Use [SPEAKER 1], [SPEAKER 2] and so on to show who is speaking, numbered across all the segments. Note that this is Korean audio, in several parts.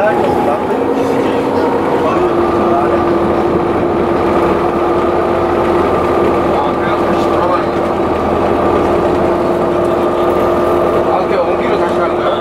[SPEAKER 1] 아, 그게 옮기로 다시 가는 거야?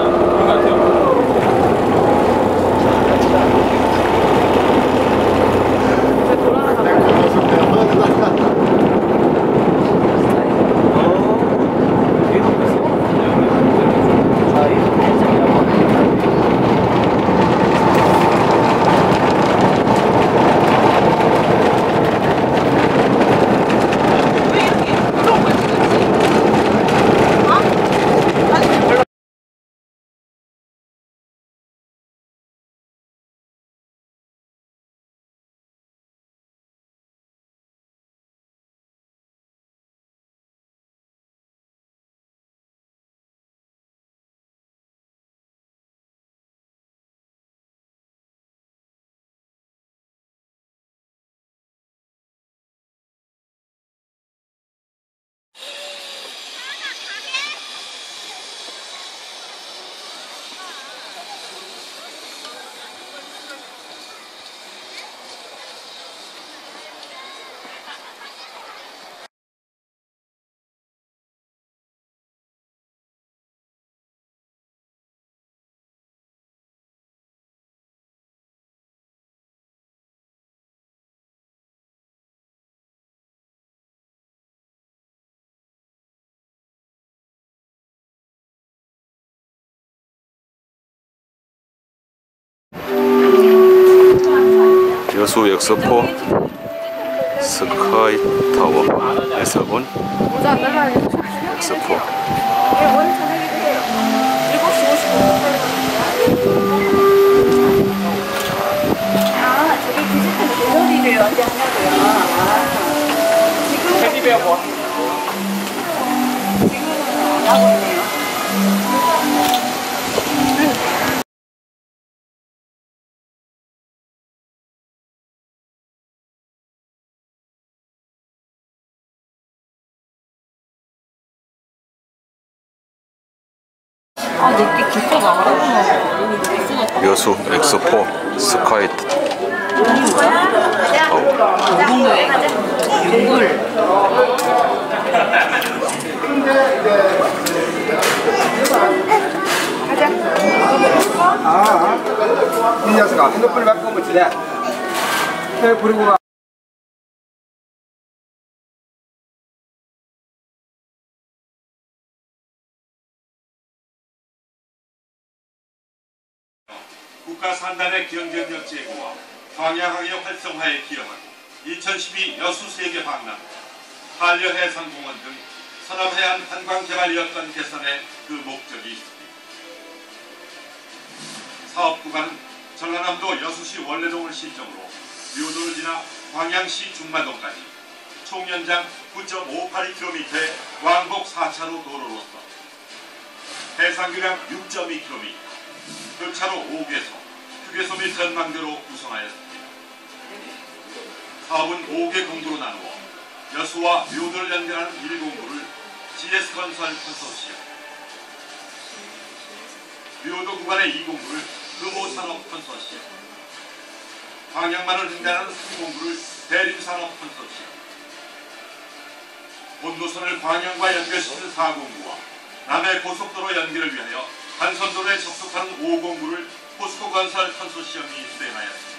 [SPEAKER 2] 여수 역서포 스카이 타워에서 온
[SPEAKER 3] 아, 내게 기가 나가구나.
[SPEAKER 2] 여수 엑스포 스카이
[SPEAKER 1] 이 녀석아, 핸드폰을 바꾸면 지내. 해 부리고
[SPEAKER 4] 국가 산단의 경쟁력 제고와 광야항의 활성화에 기여한 2012 여수 세계 박람, 한려해상공원 등 서남해안 관광개발 여건 개선의 그 목적이 있습니다. 사업 구간은 전라남도 여수시 원래동을 시점으로 묘도를 지나 광양시 중마동까지 총 연장 9.582km의 왕복 4차로 도로로서 해상교량 6.2km, 교차로 5개소, 휴게소 및 전망대로 구성하였습니다. 사업은 5개 공구로 나누어 여수와 묘도를 연결하는 1공구를 GS건설 컨소시엄, 묘도 구간의 2공구를 금호산업 컨소시엄, 광양만을 횡단하는 3공구를 대림산업 컨소시엄, 본도선을 광양과 연결시키는 4공구와 남해 고속도로 연결을 위하여 한선도로에 접속하는 5공구를 포스코 건설 컨소시엄이 수행하였습니다.